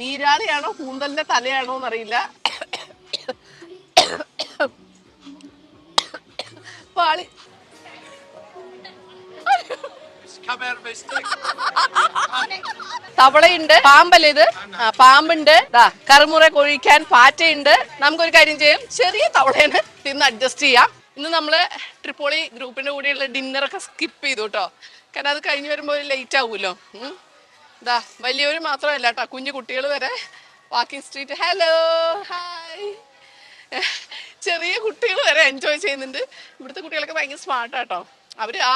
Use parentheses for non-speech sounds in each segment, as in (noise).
നീരാളിയാണോ കൂന്തലിന്റെ തലയാണോ എന്നറിയില്ല. പാളി. തവളയുണ്ട് പാമ്പല്ലേ ഇത് ആ പാമ്പുണ്ട്. കറുമുറ കൊഴിക്കാൻ പാറ്റയുണ്ട്. നമുക്കൊരു കാര്യം ചെയ്യാം. ചെറിയ തവളേനെ തിന്ന് അഡ്ജസ്റ്റ് ചെയ്യാം. ഇന്ന് നമ്മൾ ട്രിപ്പോളി ഗ്രൂപ്പിന്റെ കൂടെയുള്ള ഡിന്നറൊക്കെ സ്കിപ്പ് ചെയ്തു കേട്ടോ. കാരണം അത് കഴിഞ്ഞ് വരുമ്പോൾ ലേറ്റ് ആവുമല്ലോ ഉം. ദാ വലിയവര് മാത്രമല്ല കേട്ടോ കുഞ്ഞു കുട്ടികൾ വരെ വാക്കിംഗ് സ്ട്രീറ്റ് ഹലോ ഹായ് ചെറിയ കുട്ടികൾ വരെ എൻജോയ് ചെയ്യുന്നുണ്ട്. ഇവിടുത്തെ കുട്ടികളൊക്കെ ഭയങ്കര സ്മാർട്ടാട്ടോ അവർ ആ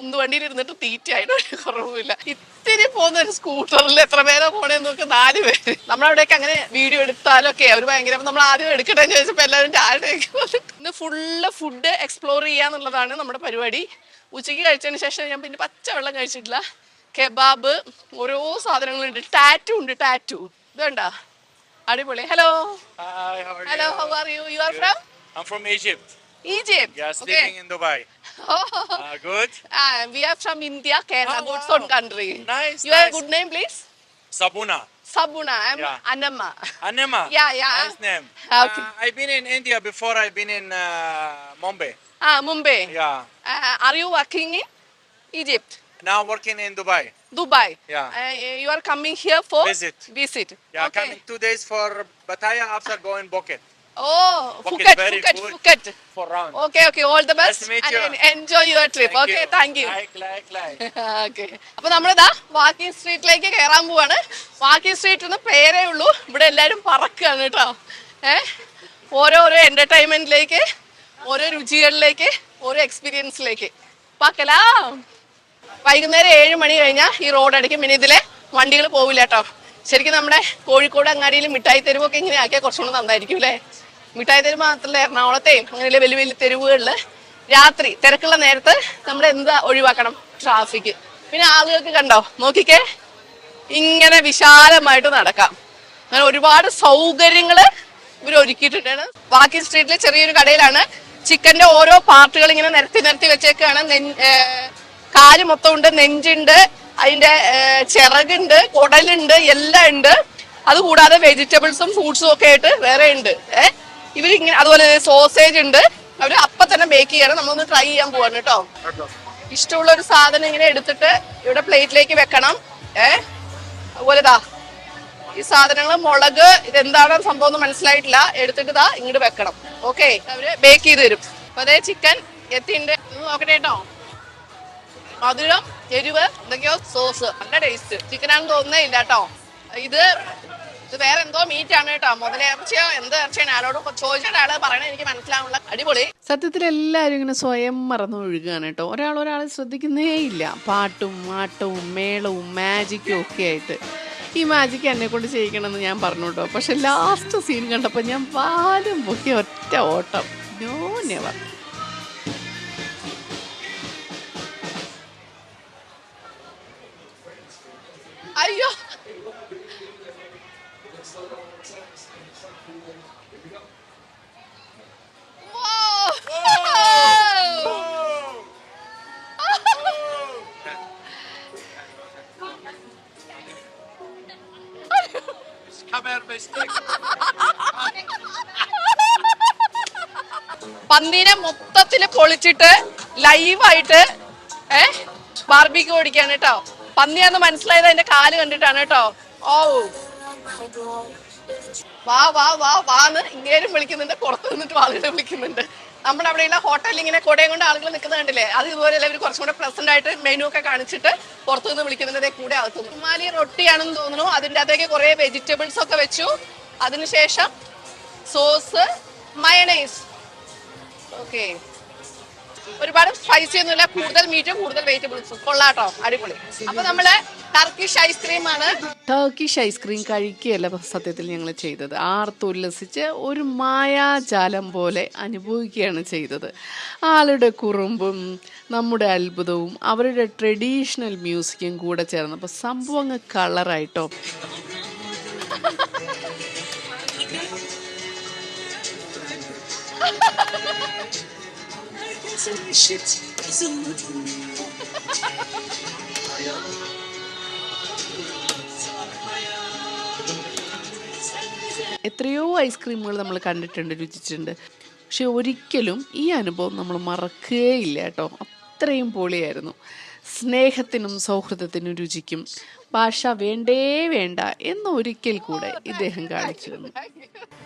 ഉന്തുവണ്ടിയിൽ ഇരുന്നിട്ട് തീറ്റയായിട്ട് ഒരു കുറവുമില്ല. ഇത്തിരി പോകുന്ന ഒരു സ്കൂട്ടറിൽ എത്ര പേരാ പോണേന്ന് നോക്ക് നാല് പേര്. നമ്മളവിടെയൊക്കെ അങ്ങനെ വീഡിയോ എടുത്താലൊക്കെ അവർ ഭയങ്കര നമ്മൾ ആദ്യം എടുക്കട്ടെ ചോദിച്ചപ്പോൾ എല്ലാവരും ചാടിലേക്ക് ഇന്ന് ഫുള്ള് ഫുഡ് എക്സ്പ്ലോർ ചെയ്യാന്നുള്ളതാണ് നമ്മുടെ പരിപാടി. ഉച്ചയ്ക്ക് കഴിച്ചതിന് ശേഷം ഞാൻ പിന്നെ പച്ചവെള്ളം കഴിച്ചിട്ടില്ല. കെബാബ് ഓരോ സാധനങ്ങളുണ്ട് ടാറ്റു ഉണ്ട് ടാറ്റു ഇതുണ്ടാ അടിപൊളി hello Hi, how are hello you? How are you you are from I'm from Egypt. Egypt Yeah, sleeping in Dubai. (laughs) Uh, good. We are from India Kerala Oh, goods wow. Own country Nice, your nice. Good name please Sabuna. Sabuna I am Yeah. Annamma Anema. (laughs) Yeah, yeah. Nice name. Okay. Uh, I've been in India before. I've been in uh, Mumbai. ആ Mumbai Yeah. Are you working in Egypt Now working in Dubai. Dubai Yeah. You are coming here for Visit. Visit Yeah, coming two days for Bataya after going Bucket Phuket very Phuket good. Phuket for round. Okay okay all the Nice best to meet you. Enjoy your trip okay thank you Like, like, like. (laughs) Okay അപ്പൊ നമ്മളിതാ walking സ്ട്രീറ്റിലേക്ക് കയറാൻ പോവാണ് walking street എന്ന് പേരേ ഉള്ളൂ ഇവിടെ എല്ലാരും പറക്കുകയാണ് കേട്ടോ ഏ ഓരോരോ എന്റർടൈൻമെന്റിലേക്ക് ഓരോ രുചികളിലേക്ക് ഓരോ എക്സ്പീരിയൻസിലേക്ക് പാക്കലാ വൈകുന്നേരം ഏഴ് മണി കഴിഞ്ഞാൽ ഈ റോഡ് അടിക്കും പിന്നെ ഇതിലെ വണ്ടികൾ പോവില്ല കേട്ടോ. ശരിക്കും നമ്മുടെ കോഴിക്കോട് അങ്ങാടിയിൽ മിഠായി തെരുവൊക്കെ ഇങ്ങനെ ആക്കിയാൽ കുറച്ചുകൂടെ നന്നായിരിക്കും അല്ലേ? മിഠായി തെരുവ് മാത്രമല്ല എറണാകുളത്തെയും അങ്ങനെയുള്ള വലിയ വലിയ തെരുവുകളിൽ രാത്രി തിരക്കുള്ള നേരത്ത് നമ്മൾ എന്താ ഒഴിവാക്കണം? ട്രാഫിക് പിന്നെ ആളുകൾക്ക് കണ്ടോ? നോക്കിക്കേ. ഇങ്ങനെ വിശാലമായിട്ട് നടക്കാം. അങ്ങനെ ഒരുപാട് സൗകര്യങ്ങൾ ഇവർ ഒരുക്കിയിട്ടുണ്ട്. വാക്കി സ്ട്രീറ്റിലെ ചെറിയൊരു കടയിലാണ്. ചിക്കന്റെ ഓരോ പാർട്ടുകൾ ഇങ്ങനെ നിരത്തി നിരത്തി വെച്ചേക്കാണ് കാൽ മൊത്തം ഉണ്ട് നെഞ്ചുണ്ട് അതിന്റെ ചിറകുണ്ട് കുടലുണ്ട് എല്ലാം ഉണ്ട്. അതുകൂടാതെ വെജിറ്റബിൾസും ഫ്രൂട്ട്സും ഒക്കെ ആയിട്ട് വേറെ ഉണ്ട്. ഏഹ് ഇവരിങ്ങനെ അതുപോലെ സോസേജ് ഉണ്ട്. അവർ അപ്പൊ തന്നെ ബേക്ക് ചെയ്യണം. നമ്മളൊന്ന് ട്രൈ ചെയ്യാൻ പോവാണ് കേട്ടോ. ഇഷ്ടമുള്ള ഒരു സാധനം ഇങ്ങനെ എടുത്തിട്ട് ഇവിടെ പ്ലേറ്റിലേക്ക് വെക്കണം. ഏ അതുപോലെ ദാ ഈ സാധനങ്ങൾ മുളക് ഇതെന്താണ് സംഭവം എന്ന് മനസ്സിലായിട്ടില്ല. എടുത്തിട്ട് ദാ ഇങ്ങോട്ട് വെക്കണം. ഓക്കെ അവർ ബേക്ക് ചെയ്ത് തരും. അപ്പൊ അതേ ചിക്കൻ എത്തിണ്ട് നോക്കട്ടെ കേട്ടോ. മധുരം എരിവ് എന്തൊക്കെയോ സോസ് നല്ല ടേസ്റ്റ് ചിക്കൻ ആണെന്ന് തോന്നുന്നേ ഇല്ല കേട്ടോ. ഇത് ഇത് വേറെ എന്തോ മീറ്റ് ആണ് കേട്ടോ. മുതലിറച്ചിയോ എന്ത് ഇറച്ചിയാണ്. ആരോട് ചോദിച്ചിട്ട് ആൾ പറയണത് എനിക്ക് മനസ്സിലാവുള്ള അടിപൊളി. സത്യത്തിൽ എല്ലാവരും ഇങ്ങനെ സ്വയം മറന്നു ഒഴുകുകയാണ് കേട്ടോ. ഒരാൾ ഒരാളെ ശ്രദ്ധിക്കുന്നേ ഇല്ല. പാട്ടും ആട്ടവും മേളവും മാജിക്കും ഒക്കെ ആയിട്ട്. ഈ മാജിക് എന്നെ കൊണ്ട് ചെയ്യിക്കണമെന്ന് ഞാൻ പറഞ്ഞു കേട്ടോ. പക്ഷെ ലാസ്റ്റ് സീൻ കണ്ടപ്പോൾ ഞാൻ പാലും പൊക്കിയ ഒറ്റ ഓട്ടം. No never Wow. (laughs) പന്നീനെ മൊത്തത്തിൽ പൊളിച്ചിട്ട് ലൈവായിട്ട് ഏ ബാർബിക്ക് ഓടിക്കാണ് കേട്ടോ പന്നിയാന്ന് മനസ്സിലായത് അതിന്റെ കാൽ കണ്ടിട്ടാണ് കേട്ടോ ഓ വാ വാ വാ വാന്ന് ഇങ്ങേരും വിളിക്കുന്നുണ്ട് പുറത്ത് നിന്നിട്ട് ആളുകളെ വിളിക്കുന്നുണ്ട്. നമ്മുടെ അവിടെയുള്ള ഹോട്ടലിൽ ഇങ്ങനെ കൊടയും കൊണ്ട് ആളുകൾ നിൽക്കുന്നത് കണ്ടില്ലേ? അത് ഇതുപോലെ ഇവർ കുറച്ചും കൂടെ പ്രസന്റ് ആയിട്ട് മെനു ഒക്കെ കാണിച്ചിട്ട് പുറത്തു നിന്ന് വിളിക്കുന്നതേ കൂടെ അകത്തുന്നു റൊട്ടി റൊട്ടിയാണെന്ന് തോന്നുന്നു. അതിന്റെ അകത്തേക്ക് കുറെ വെജിറ്റബിൾസ് ഒക്കെ വെച്ചു. അതിനുശേഷം സോസ് മയണൈസ് ഓക്കെ ഒരുപാട് സ്പൈസി ഒന്നുമില്ല. കൂടുതൽ മീറ്റും കൂടുതൽ വെജിറ്റബിൾസും കൊള്ളാട്ടോ അടിപൊളി. അപ്പൊ നമ്മൾ ടർക്കിഷ് ഐസ്ക്രീം ആണ്. ടർക്കിഷ് ഐസ്ക്രീം കഴിക്കുകയല്ല സത്യത്തിൽ ഞങ്ങൾ ചെയ്തത്. ആർത്തുല്ലസിച്ച് ഒരു മായാജാലം പോലെ അനുഭവിക്കുകയാണ് ചെയ്തത്. ആളുടെ കുറുമ്പും നമ്മുടെ അത്ഭുതവും അവരുടെ ട്രഡീഷണൽ മ്യൂസിക്കും കൂടെ ചേർന്നപ്പോൾ സംഭവം അങ്ങ് കളറായിട്ടോ (laughs) എത്രയോ ഐസ്ക്രീമുകൾ നമ്മൾ കണ്ടിട്ടുണ്ട് രുചിച്ചിട്ടുണ്ട്. പക്ഷെ ഒരിക്കലും ഈ അനുഭവം നമ്മൾ മറക്കുകയില്ല കേട്ടോ. അത്രയും പൊളിയായിരുന്നു. സ്നേഹത്തിനും സൗഹൃദത്തിനും രുചിക്കും ഭാഷ വേണ്ടേ വേണ്ട എന്ന് ഒരിക്കൽ കൂടെ ഇദ്ദേഹം കാണിച്ചിരുന്നു.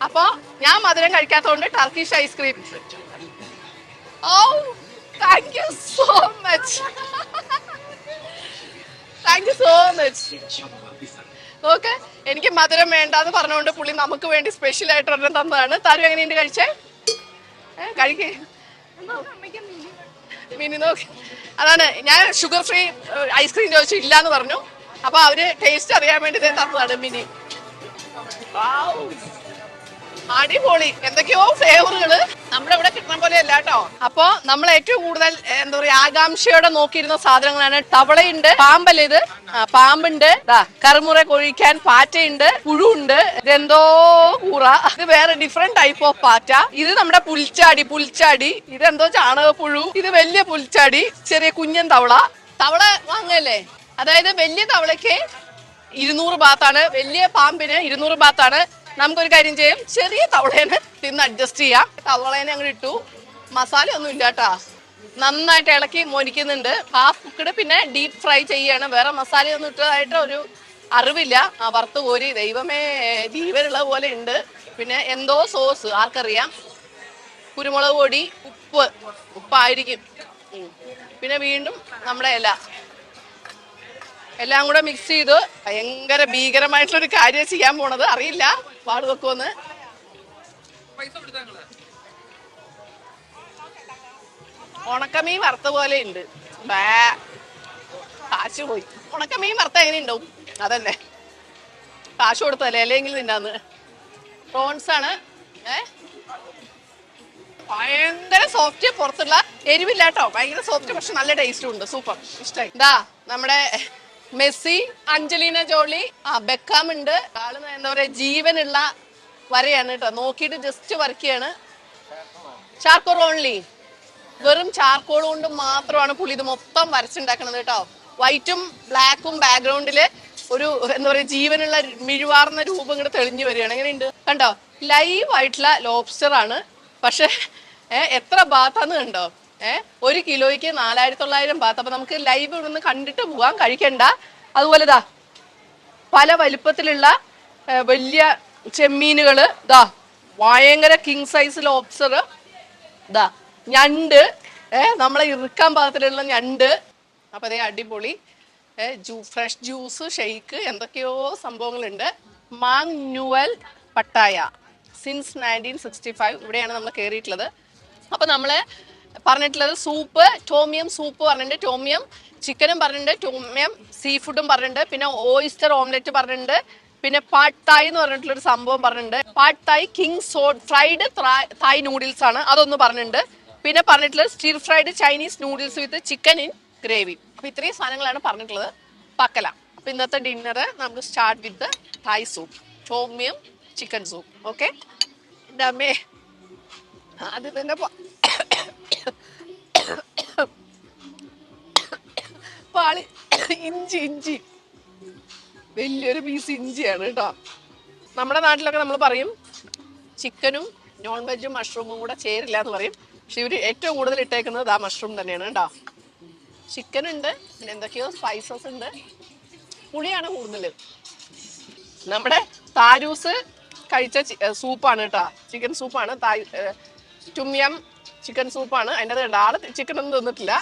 അപ്പോ ഞാൻ മധുരം കഴിക്കാത്തതുകൊണ്ട് ടർക്കിഷ് ഐസ്ക്രീം ഓ thank you so much thank you so much നോക്ക് എനിക്ക് മധുരം വേണ്ടാന്ന് പറഞ്ഞുകൊണ്ട് പുള്ളി നമുക്ക് വേണ്ടി സ്പെഷ്യൽ ആയിട്ട് ഒരെണ്ണം തന്നതാണ്. എങ്ങനെ എങ്ങനെയുണ്ട് കഴിച്ചേ? കഴിക്കേ. മിനി നോക്ക്. അതാണ് ഞാൻ ഷുഗർ ഫ്രീ ഐസ്ക്രീം ചോദിച്ചു ഇല്ലാന്ന് പറഞ്ഞു. അപ്പൊ അവർ ടേസ്റ്റ് അറിയാൻ വേണ്ടി തന്നതാണ് മിനി. അടിപൊളി. എന്തൊക്കെയോ ഫ്ലേവറുകൾ നമ്മുടെ ഇവിടെ കിട്ടുന്ന പോലെ അല്ല കേട്ടോ. അപ്പൊ നമ്മൾ ഏറ്റവും കൂടുതൽ എന്താ പറയാ ആകാംക്ഷയോടെ നോക്കിയിരുന്ന സാധനങ്ങളാണ് തവളയുണ്ട് പാമ്പല്ല ഇത് പാമ്പുണ്ട് കറുമുറ കൊഴിക്കാൻ പാറ്റയുണ്ട് പുഴുണ്ട് ഇതെന്തോ കൂറ. ഇത് വേറെ ഡിഫറെന്റ് ടൈപ്പ് ഓഫ് പാറ്റ. ഇത് നമ്മുടെ പുൽച്ചാടി പുൽച്ചാടി. ഇതെന്തോ പുഴു. ഇത് വലിയ പുൽച്ചാടി ചെറിയ കുഞ്ഞൻ തവള. തവള വാങ്ങല്ലേ? അതായത് വലിയ തവളയ്ക്ക് ഇരുന്നൂറ് ബാത്താണ് വലിയ പാമ്പിന് ഇരുന്നൂറ് ബാത്താണ്. നമുക്കൊരു കാര്യം ചെയ്യാം. ചെറിയ തവളേനെ തിന്ന് അഡ്ജസ്റ്റ് ചെയ്യാം. തവളേനെ അങ്ങോട്ട് ഇട്ടു. മസാല ഒന്നും ഇല്ല കേട്ടാ നന്നായിട്ട് ഇളക്കി മൊരിക്കുന്നുണ്ട്. ഹാഫ് കുക്കഡ് പിന്നെ ഡീപ് ഫ്രൈ ചെയ്യാണ്. വേറെ മസാലയൊന്നും ഇട്ടതായിട്ട് ഒരു അറിവില്ല. ആ വറുത്ത് കോരി. ദൈവമേ ജീവനുള്ള പോലെ ഉണ്ട്. പിന്നെ എന്തോ സോസ് ആർക്കറിയാം? കുരുമുളക് പൊടി ഉപ്പ്. ഉപ്പായിരിക്കും. പിന്നെ വീണ്ടും നമ്മുടെ ഇല. എല്ലാം കൂടെ മിക്സ് ചെയ്ത് ഭയങ്കര ഭീകരമായിട്ടുള്ള ഒരു കാര്യം ചെയ്യാൻ പോണത്. അറിയില്ല. പാട് വെക്കുമെന്ന് ഉണക്കമീൻ വറുത്ത പോലെ ഉണ്ട് കാശ് പോയി. ഉണക്കമീൻ വറുത്ത എങ്ങനെ ഉണ്ടാവും അതന്നെ കാശ് കൊടുത്തല്ലേ അല്ലെങ്കിൽ തിന്നാന്ന്. പ്രോൺസ് ആണ്. ഏ? ഭയങ്കര സോഫ്റ്റ് പുറത്തുള്ള എരിവില്ലാട്ടോ. ഭയങ്കര സോഫ്റ്റ് പക്ഷെ നല്ല ടേസ്റ്റും ഉണ്ട്. സൂപ്പർ ഇഷ്ടമായി ഇതാ നമ്മുടെ മെസ്സി അഞ്ജലീന ജോളി ആ ബെക്കാം ഉണ്ട് ആൾ എന്താ പറയാ ജീവനുള്ള വരയാണ് കേട്ടോ. നോക്കിയിട്ട് ജസ്റ്റ് വർക്ക് ചെയ്യാണ് ചാർക്കോൾ ഓൺലി വെറും ചാർക്കോൾ കൊണ്ട് മാത്രമാണ് പുള്ളി ഇത് മൊത്തം വരച്ചുണ്ടാക്കണത് കേട്ടോ. വൈറ്റും ബ്ലാക്കും ബാക്ക്ഗ്രൗണ്ടിൽ ഒരു എന്താ പറയാ ജീവനുള്ള മിഴുവാർന്ന രൂപം ഇങ്ങനെ തെളിഞ്ഞു വരികയാണ്. എങ്ങനെയുണ്ട്? കണ്ടോ? ലൈവ് ആയിട്ടുള്ള ലോബ്സ്റ്റർ ആണ്. പക്ഷെ എത്ര ബാത്താന്ന് കണ്ടോ? ഏ? ഒരു കിലോയ്ക്ക് നാലായിരത്തി തൊള്ളായിരം ഭാഗത്ത് അപ്പൊ നമുക്ക് ലൈവ് ഇവിടെ നിന്ന് കണ്ടിട്ട് പോകാൻ കഴിക്കണ്ട. അതുപോലെ ദാ പല വലുപ്പത്തിലുള്ള വലിയ ചെമ്മീനുകൾ ദാ ഭയങ്കര കിങ് സൈസ് ലോബ്സർ ദാ ഞണ്ട് ഏഹ് നമ്മളെ ഇറുക്കാൻ പാകത്തിലുള്ള ഞണ്ട്. അപ്പൊ അതേ അടിപൊളി. ജ്യൂ ഫ്രഷ് ജ്യൂസ് ഷെയ്ക്ക് എന്തൊക്കെയോ സംഭവങ്ങളുണ്ട്. മാങ് newel Pattaya since nineteen sixty five ഇവിടെയാണ് നമ്മൾ കയറിയിട്ടുള്ളത് അപ്പൊ നമ്മൾ പറഞ്ഞിട്ടുള്ളത് സൂപ്പ് ടോമിയം സൂപ്പ് പറഞ്ഞിട്ടുണ്ട് ടോമിയം ചിക്കനും പറഞ്ഞിട്ടുണ്ട് ടോമിയം സീ ഫുഡും പറഞ്ഞിട്ടുണ്ട് പിന്നെ ഓയിസ്റ്റർ ഓംലെറ്റ് പറഞ്ഞിട്ടുണ്ട് പിന്നെ പാട്ട് തായ് എന്ന് പറഞ്ഞിട്ടുള്ളൊരു സംഭവം പറഞ്ഞിട്ടുണ്ട്. പാട്ട് തായ് കിങ് സോഡ് ഫ്രൈഡ് തായ് നൂഡിൽസ് ആണ് അതൊന്ന് പറഞ്ഞിട്ടുണ്ട്. പിന്നെ പറഞ്ഞിട്ടുള്ളത് stir fried Chinese noodles with chicken in gravy അപ്പൊ ഇത്രയും സാധനങ്ങളാണ് പറഞ്ഞിട്ടുള്ളത്. പക്കല. അപ്പൊ ഇന്നത്തെ ഡിന്നർ നമുക്ക് start with Thai soup tom yum chicken soup okay എന്റെ അമ്മേ അത് തന്നെ പാളി ഇഞ്ചി ഇഞ്ചി. വലിയൊരു പീസ് ഇഞ്ചിയാണ് കേട്ടോ. നമ്മുടെ നാട്ടിലൊക്കെ നമ്മൾ പറയും ചിക്കനും നോൺ വെജും മഷ്റൂമും കൂടെ ചേരില്ല എന്ന് പറയും. പക്ഷെ ഇവർ ഏറ്റവും കൂടുതൽ ഇട്ടേക്കുന്നത് ആ മഷ്റൂം തന്നെയാണ് കേട്ടോ. ചിക്കൻ ഉണ്ട് പിന്നെ എന്തൊക്കെയോ സ്പൈസസ് ഉണ്ട്. പുളിയാണ് കൂടുതൽ. നമ്മുടെ താരൂസ് കഴിച്ച സൂപ്പാണ് കേട്ടോ. ചിക്കൻ സൂപ്പാണ് ഏ, ടുമ്യം ചിക്കൻ സൂപ്പാണ്. അതിന്റെ അത് കണ്ട ചിക്കൻ ഒന്നും തിന്നിട്ടില്ല.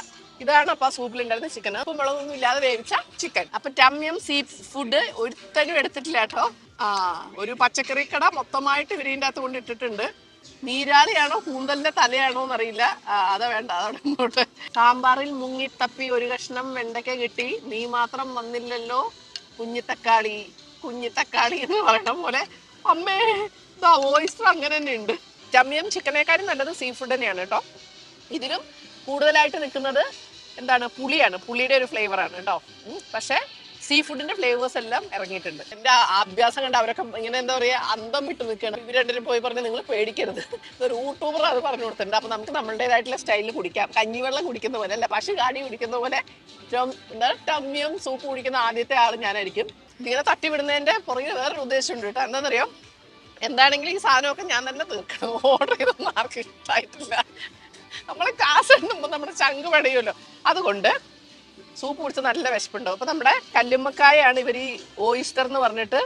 ഇതാണ് അപ്പൊ ആ സൂപ്പിലുണ്ടായിരുന്ന ചിക്കൻ. അപ്പം മുളകൊന്നും ഇല്ലാതെ വേവിച്ച ചിക്കൻ. അപ്പൊ ടമ്യം സീ ഫുഡ് ഒരുത്തനും എടുത്തിട്ടില്ല കേട്ടോ. ആ ഒരു പച്ചക്കറി കട മൊത്തമായിട്ട് ഇവരിന്റെ അകത്ത് കൊണ്ട് ഇട്ടിട്ടുണ്ട്. നീരാളിയാണോ കൂന്തലിന്റെ തലയാണോ എന്നറിയില്ല. അതാ വേണ്ട അതവിടെ ഇങ്ങോട്ട്. സാമ്പാറിൽ മുങ്ങിത്തപ്പി ഒരു കഷ്ണം വെണ്ടയ്ക്ക കിട്ടി. നീ മാത്രം വന്നില്ലല്ലോ കുഞ്ഞി തക്കാളി. കുഞ്ഞി തക്കാളി എന്ന് പറയണ പോലെ അമ്മേ ഇതാ വോയിസ് അങ്ങനെ തന്നെ ഉണ്ട്. ചമ്മിയം ചിക്കനേക്കാളും നല്ലത് സീ ഫുഡ് തന്നെയാണ് കേട്ടോ. ഇതിലും കൂടുതലായിട്ട് നിൽക്കുന്നത് എന്താണ്? പുളിയാണ്. പുളിയുടെ ഒരു ഫ്ലേവറാണ് കേട്ടോ. പക്ഷേ സീ ഫുഡിന്റെ ഫ്ലേവേഴ്സ് എല്ലാം ഇറങ്ങിയിട്ടുണ്ട്. എന്റെ അഭ്യാസം കണ്ട് അവരൊക്കെ ഇങ്ങനെ എന്താ പറയാ അന്തം വിട്ട് നിൽക്കണം ഇവർ രണ്ടിനും പോയി പറഞ്ഞ് നിങ്ങൾ പേടിക്കരുത്. ഒരു യൂട്യൂബർ അത് പറഞ്ഞു കൊടുത്തിട്ടുണ്ട്. അപ്പൊ നമുക്ക് നമ്മളുടേതായിട്ടുള്ള സ്റ്റൈലിൽ കുടിക്കാം. കഞ്ഞിവെള്ളം കുടിക്കുന്ന പോലെ അല്ല പശു കാടി കുടിക്കുന്ന പോലെ എന്താ ടമ്മിയം സൂപ്പ് കുടിക്കുന്ന ആദ്യത്തെ ആൾ ഞാനായിരിക്കും. ഇങ്ങനെ തട്ടിവിടുന്നതിന്റെ പുറകെ വേറൊരു ഉദ്ദേശമുണ്ട് കേട്ടോ. എന്താണെന്നറിയോ? എന്താണെങ്കിലും ഈ സാധനമൊക്കെ ഞാൻ തന്നെ തീർക്കണം. ഓർഡർ ചെയ്തൊന്നും ആർക്കും ഇഷ്ടമായിട്ടില്ല നമ്മൾ കാശ് എണ്ണുമ്പോൾ നമ്മുടെ ചങ്ക് പടയുമല്ലോ അതുകൊണ്ട് സൂപ്പ് കുടിച്ച് നല്ല വിശപ്പുണ്ടാവും. അപ്പോൾ നമ്മുടെ കല്ലുമ്മക്കായാണ് ഇവർ ഈ ഓയിസ്റ്റർ എന്ന് പറഞ്ഞിട്ട്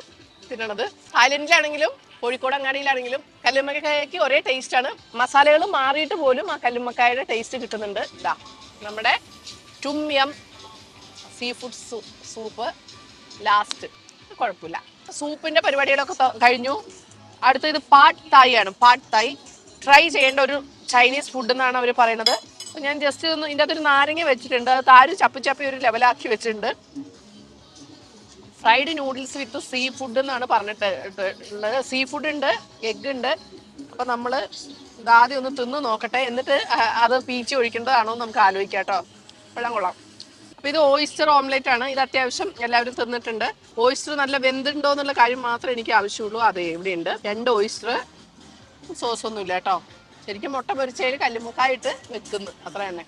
തിന്നണത്. തായ്ലൻഡിലാണെങ്കിലും കോഴിക്കോട് അങ്ങാടിയിലാണെങ്കിലും കല്ലുമ്മക്കായക്ക് ഒരേ ടേസ്റ്റാണ് മസാലകൾ മാറിയിട്ട് പോലും ആ കല്ലുമ്മക്കായയുടെ ടേസ്റ്റ് കിട്ടുന്നുണ്ട്. ഇതാ നമ്മുടെ tom yum seafood soup last കുഴപ്പമില്ല. സൂപ്പിന്റെ പരിപാടികളൊക്കെ കഴിഞ്ഞു. അടുത്ത ഇത് പാട്ട് തായ് ആണ്. പാട്ട് തായ്. ട്രൈ ചെയ്യേണ്ട ഒരു ചൈനീസ് ഫുഡ് എന്നാണ് അവർ പറയുന്നത്. ഞാൻ ജസ്റ്റ് ഒന്ന് ഇതിന്റെ അകത്തൊരു നാരങ്ങ വെച്ചിട്ടുണ്ട്. അത് താര് ചപ്പി ചപ്പി ഒരു ലെവലാക്കി വെച്ചിട്ടുണ്ട്. Fried noodles with seafood എന്നാണ് പറഞ്ഞിട്ട് ഉള്ളത് സീ ഫുഡ് ഉണ്ട്. എഗ് ഉണ്ട് അപ്പോൾ നമ്മൾ ഇതാദ്യം ഒന്ന് തിന്ന് നോക്കട്ടെ. എന്നിട്ട് അത് പീച്ച് ഒഴിക്കേണ്ടതാണോ നമുക്ക് ആലോചിക്കാം കേട്ടോ. വെള്ളം കൊള്ളാം. ഇത് ഓയിസ്റ്റർ ഓംലെറ്റ് ആണ്. ഇത് അത്യാവശ്യം എല്ലാവരും തിന്നിട്ടുണ്ട്. ഓയിസ്റ്റർ നല്ല വെന്തുണ്ടോ എന്നുള്ള കാര്യം മാത്രമേ എനിക്ക് ആവശ്യമുള്ളൂ. അതെ ഇവിടെയുണ്ട്. രണ്ട് ഓയിസ്റ്റർ. സോസ് ഒന്നും ഇല്ല കേട്ടോ. ശരിക്കും മുട്ട പൊരിച്ചതിൽ കല്ലുമുക്കായിട്ട് വെക്കുന്നു. അത്ര തന്നെ.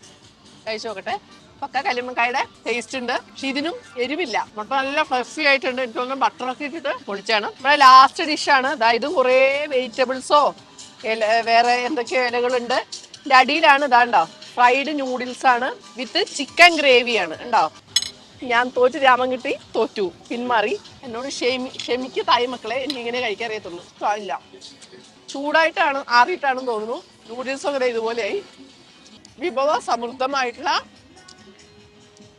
കഴിച്ചു നോക്കട്ടെ. പക്ക കല്ലുമുക്കായുടെ ടേസ്റ്റ് ഉണ്ട്. പക്ഷെ ഇതിനും എരിവില്ല. മുട്ട നല്ല ഫ്ലഫി ആയിട്ടുണ്ട്. എനിക്ക് തോന്നുന്നു ബട്ടറൊക്കെ ഇട്ടിട്ട് പൊടിച്ചാണ് നമ്മുടെ ലാസ്റ്റ് ഡിഷാണ് ഇതാ ഇത് കുറേ വെജിറ്റബിൾസോ വേറെ എന്തൊക്കെയോ ഇലകളുണ്ട്. ഇതിന്റെ അടിയിലാണ്. ഇതാണ്ടോ ഫ്രൈഡ് നൂഡിൽസ് ആണ് വിത്ത് ചിക്കൻ ഗ്രേവിയാണ് ഉണ്ടോ ഞാൻ തോറ്റ് രാമൻ കിട്ടി തോറ്റു പിന്മാറി. എന്നോട് ക്ഷമി ക്ഷമിക്ക് തായ് മക്കളെ എനിക്ക് ഇങ്ങനെ കഴിക്കാൻ അറിയത്തുള്ളൂ. ഇല്ല. ചൂടായിട്ടാണ് ആറിയിട്ടാണെന്ന് തോന്നുന്നു. നൂഡിൽസ് അങ്ങനെ ഇതുപോലെയായി. വിഭവ സമൃദ്ധമായിട്ടുള്ള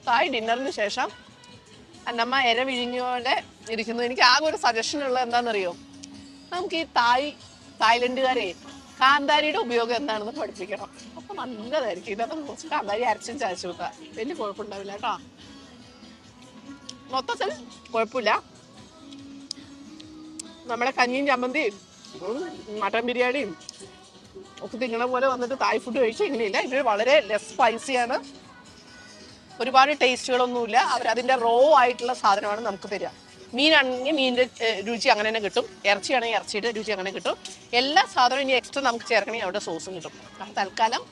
തായ് ഡിന്നറിന് ശേഷം അന്നമ്മ ഇര വിഴിഞ്ഞോടെ ഇരിക്കുന്നു. എനിക്ക് ആകെ ഒരു സജഷൻ ഉള്ളത് എന്താണെന്നറിയോ? നമുക്ക് ഈ തായ് തായ്ലൻഡുകാരെ കാന്താരിയുടെ ഉപയോഗം എന്താണെന്ന് പഠിപ്പിക്കണം. അപ്പൊ നല്ലതായിരിക്കും. ഇതൊക്കെ കുറച്ച് കാന്താരി അരച്ചും ചാച്ചു വെക്കുക വലിയ കുഴപ്പമുണ്ടാവില്ല കേട്ടോ. മൊത്തത്തിൽ കുഴപ്പമില്ല. നമ്മുടെ കഞ്ഞിയും ചമ്മന്തിയും മട്ടൻ ബിരിയാണിയും ഒക്കെ തിന്നണ പോലെ വന്നിട്ട് തായ് ഫുഡ് കഴിച്ചാൽ ഇങ്ങനെയില്ല. ഇത് വളരെ ലെസ് സ്പൈസിയാണ് ഒരുപാട് ടേസ്റ്റുകളൊന്നുമില്ല അവർ അതിന്റെ റോ ആയിട്ടുള്ള സാധനമാണ് നമുക്ക് തരിക. മീനാണെങ്കിൽ മീനിന്റെ രുചി അങ്ങനെ തന്നെ കിട്ടും. ഇറച്ചിയാണെങ്കിൽ ഇറച്ചിയുടെ രുചി അങ്ങനെ കിട്ടും. എല്ലാ സാധനവും ഇനി എക്സ്ട്രാ നമുക്ക് ചേർക്കണമെങ്കിൽ അവിടെ സോസും കിട്ടും. തൽക്കാലം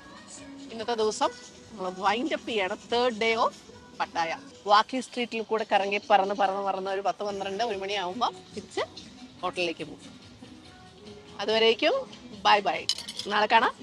ഇന്നത്തെ ദിവസം നമ്മൾ വൈൻഡ് അപ്പ് ചെയ്യണം തേർഡ് ഡേ ഓഫ് പട്ടായ. വാക്കി സ്ട്രീറ്റിൽ കൂടെ കറങ്ങി പറന്ന് പറന്ന് പറന്ന് ഒരു പത്ത് പന്ത്രണ്ട് ഒരു മണിയാവുമ്പോൾ തിരിച്ച് ഹോട്ടലിലേക്ക് പോകും. അതുവരേക്കും ബൈ ബൈ നാളെ കാണാം.